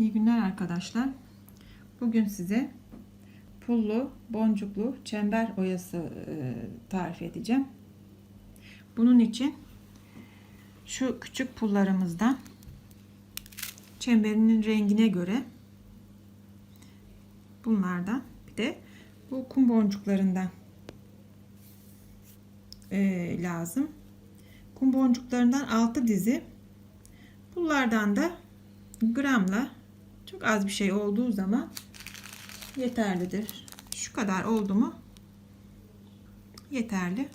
İyi günler arkadaşlar. Bugün size pullu, boncuklu çember oyası e, tarif edeceğim. Bunun için şu küçük pullarımızdan çemberinin rengine göre bunlardan bir de bu kum boncuklarından e, lazım. Kum boncuklarından 6 dizi pullardan da gramla çok az bir şey olduğu zaman yeterlidir. Şu kadar oldu mu yeterli.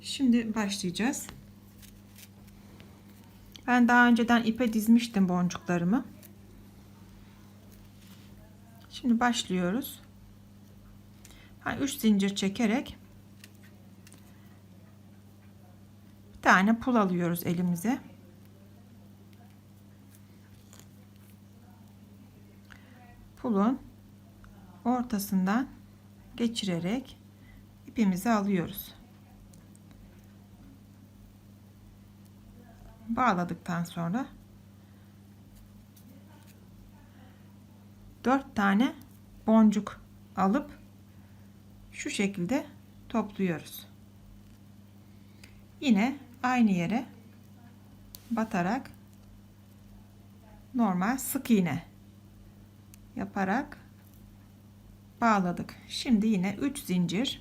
Şimdi başlayacağız. Ben daha önceden ipe dizmiştim boncuklarımı. Şimdi başlıyoruz. Ben 3 zincir çekerek bir tane pul alıyoruz elimize. Pulun ortasından geçirerek ipimizi alıyoruz. Bağladıktan sonra 4 tane boncuk alıp şu şekilde topluyoruz. Yine aynı yere batarak normal sık iğne yaparak bağladık. Şimdi yine 3 zincir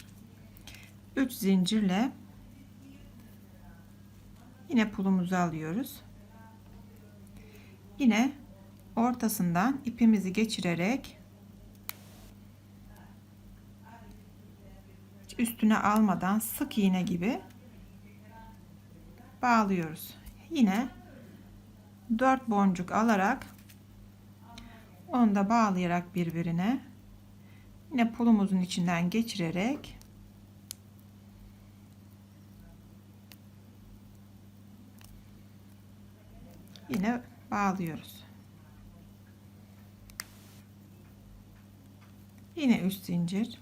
3 zincirle yine pulumuzu alıyoruz. Yine ortasından ipimizi geçirerek üstüne almadan sık iğne gibi bağlıyoruz. Yine 4 boncuk alarak onu da bağlayarak birbirine yine pulumuzun içinden geçirerek yine bağlıyoruz. Yine üst zincir.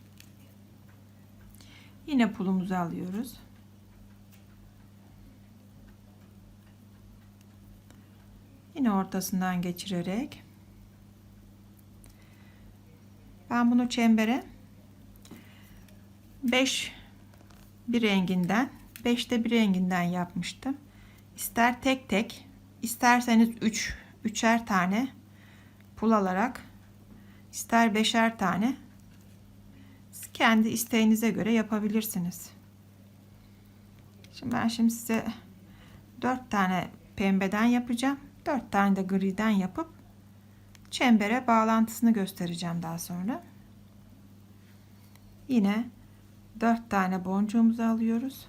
Yine pulumuzu alıyoruz. Yine ortasından geçirerek ben bunu çembere 5 bir renginden 5'te bir renginden yapmıştım. İster tek tek isterseniz 3 üç, üçer tane pul alarak ister beşer tane kendi isteğinize göre yapabilirsiniz. Şimdi ben şimdi size 4 tane pembeden yapacağım. 4 tane de griden yapıp çembere bağlantısını göstereceğim daha sonra. Yine 4 tane boncuğumuzu alıyoruz.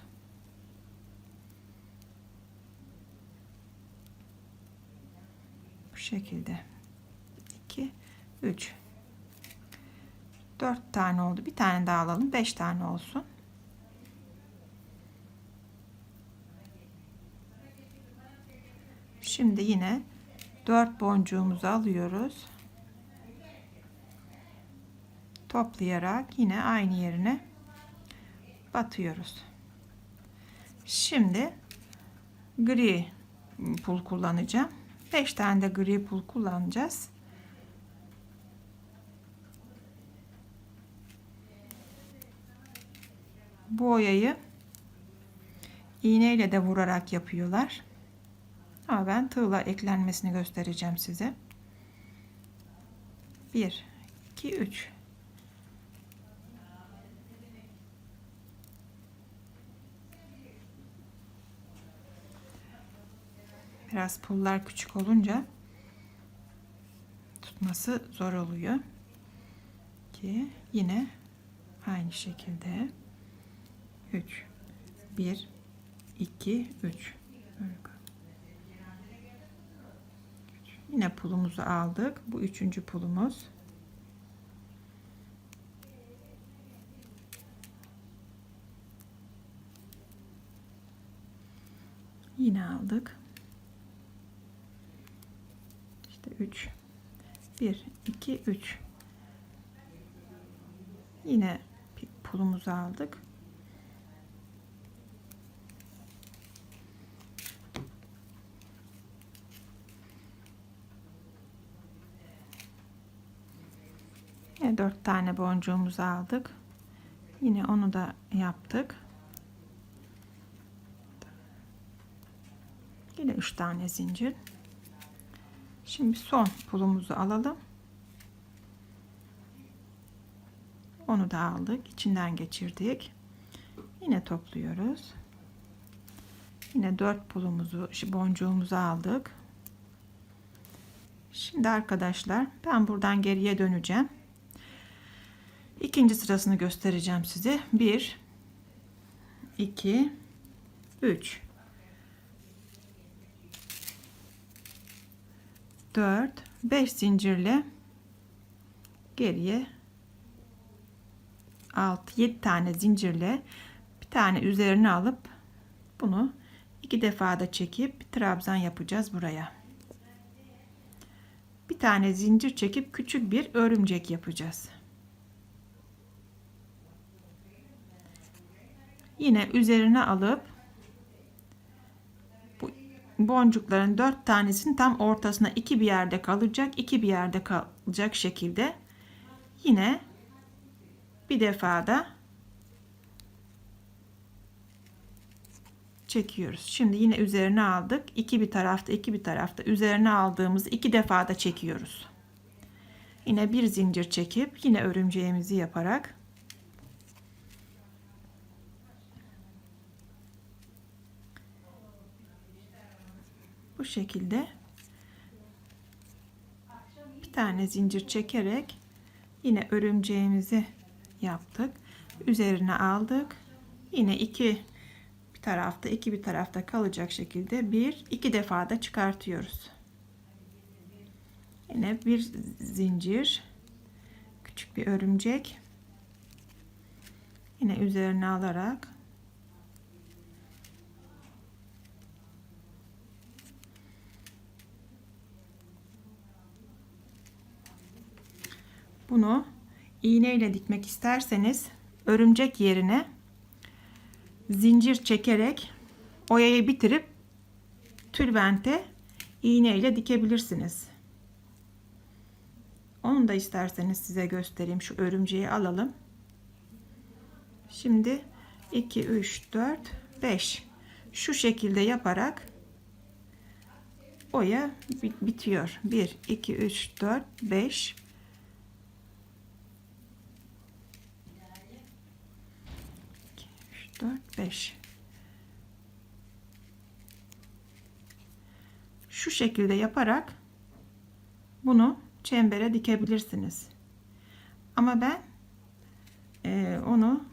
Bu şekilde. 2 3 4 tane oldu. Bir tane daha alalım. 5 tane olsun. Şimdi yine 4 boncuğumuzu alıyoruz. Toplayarak yine aynı yerine batıyoruz. Şimdi gri pul kullanacağım. 5 tane de gri pul kullanacağız. Bu oyayı iğneyle de vurarak yapıyorlar. Ama ben tığla eklenmesini göstereceğim size. 1 2 3 Biraz pullar küçük olunca tutması zor oluyor. Ki yine aynı şekilde 3 1 2 3 Yine pulumuzu aldık. Bu üçüncü pulumuz. Yine aldık. İşte 3 1 2 3 Yine pulumuzu aldık. Yine dört tane boncuğumuzu aldık. Yine onu da yaptık. Yine üç tane zincir. Şimdi son pulumuzu alalım. Onu da aldık. içinden geçirdik. Yine topluyoruz. Yine dört pulumuzu, boncuğumuzu aldık. Şimdi arkadaşlar ben buradan geriye döneceğim. İkinci sırasını göstereceğim size. 1 2 3 4 5 zincirle geriye 6 7 tane zincirle bir tane üzerine alıp bunu iki defa da çekip trabzan yapacağız buraya. Bir tane zincir çekip küçük bir örümcek yapacağız. Yine üzerine alıp bu boncukların dört tanesinin tam ortasına iki bir yerde kalacak, iki bir yerde kalacak şekilde yine bir defada çekiyoruz. Şimdi yine üzerine aldık. İki bir tarafta, iki bir tarafta üzerine aldığımız iki defada çekiyoruz. Yine bir zincir çekip yine örümceğimizi yaparak bu şekilde bir tane zincir çekerek yine örümceğimizi yaptık. Üzerine aldık. Yine iki bir tarafta iki bir tarafta kalacak şekilde bir iki defa da çıkartıyoruz. Yine bir zincir küçük bir örümcek yine üzerine alarak bunu iğne ile dikmek isterseniz örümcek yerine zincir çekerek oyayı bitirip tülbente iğne ile dikebilirsiniz. Onu da isterseniz size göstereyim. Şu örümceği alalım. Şimdi 2 3 4 5 şu şekilde yaparak oya bitiyor. 1 2 3 4 5 4 5 şu şekilde yaparak bunu çembere dikebilirsiniz. Ama ben e, onu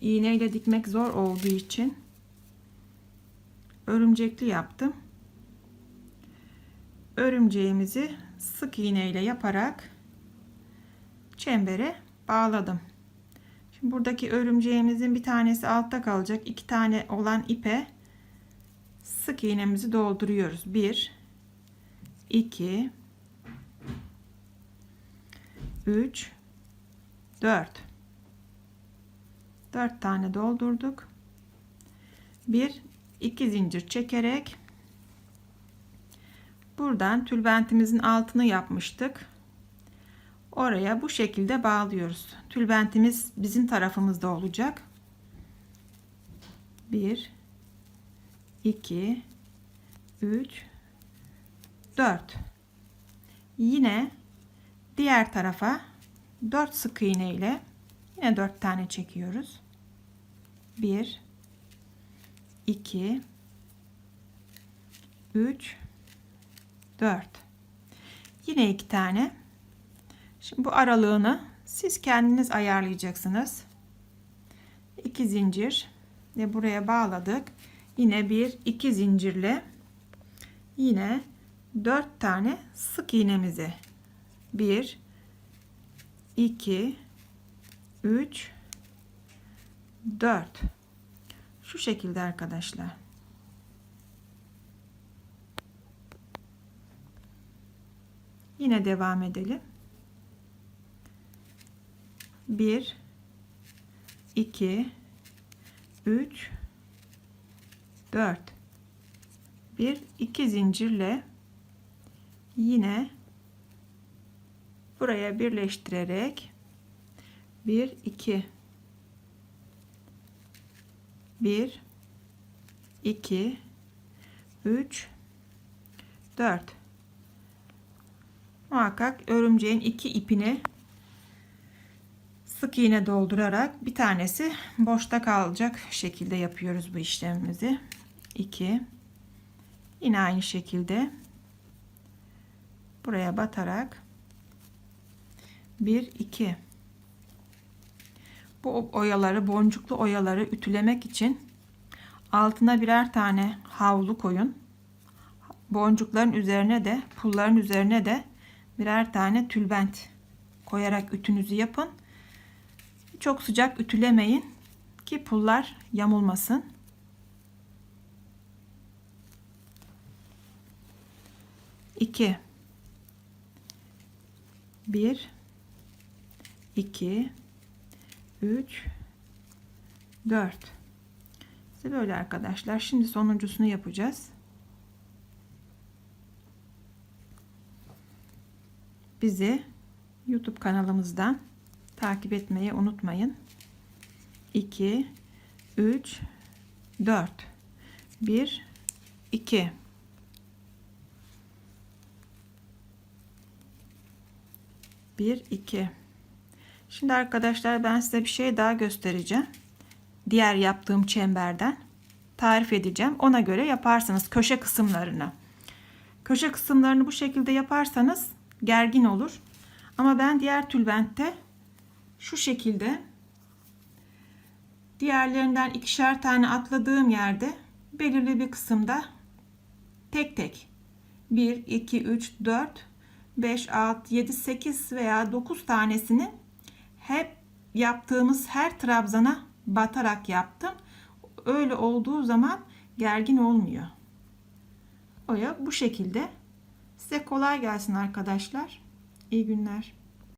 iğneyle dikmek zor olduğu için örümcekli yaptım. Örümceğimizi sık iğneyle yaparak çembere bağladım buradaki örümceğimizin bir tanesi altta kalacak. iki tane olan ipe sık iğnemizi dolduruyoruz. 1 2 3 4 4 tane doldurduk. 1 2 zincir çekerek buradan tülbentimizin altını yapmıştık oraya bu şekilde bağlıyoruz. Tülbentimiz bizim tarafımızda olacak. 1 2 3 4 Yine diğer tarafa 4 sık iğne ile yine 4 tane çekiyoruz. 1 2 3 4 Yine 2 tane Şimdi bu aralığını siz kendiniz ayarlayacaksınız. 2 zincir ve buraya bağladık. Yine bir iki zincirle yine 4 tane sık iğnemizi 1 2 3 4 şu şekilde arkadaşlar. Yine devam edelim. 1 2 3 4 1 2 zincirle yine buraya birleştirerek 1 2 1 2 3 4 muhakkak örümceğin iki ipini sık iğne doldurarak bir tanesi boşta kalacak şekilde yapıyoruz bu işlemimizi. 2 yine aynı şekilde buraya batarak. 1 2 bu oyaları boncuklu oyaları ütülemek için altına birer tane havlu koyun. Boncukların üzerine de pulların üzerine de birer tane tülbent koyarak ütünüzü yapın çok sıcak ütülemeyin ki pullar yamulmasın İki. Bir. iki. 3 4 İşte böyle arkadaşlar. Şimdi sonuncusunu yapacağız. Bizi YouTube kanalımızdan takip etmeyi unutmayın. 2 3 4 1 2 1 2 Şimdi arkadaşlar ben size bir şey daha göstereceğim. Diğer yaptığım çemberden tarif edeceğim. Ona göre yaparsınız köşe kısımlarını. Köşe kısımlarını bu şekilde yaparsanız gergin olur. Ama ben diğer tülbentte şu şekilde diğerlerinden ikişer tane atladığım yerde belirli bir kısımda tek tek 1 2 3 4 5 6 7 8 veya 9 tanesini hep yaptığımız her trabzana batarak yaptım. Öyle olduğu zaman gergin olmuyor. Oya bu şekilde. Size kolay gelsin arkadaşlar. İyi günler.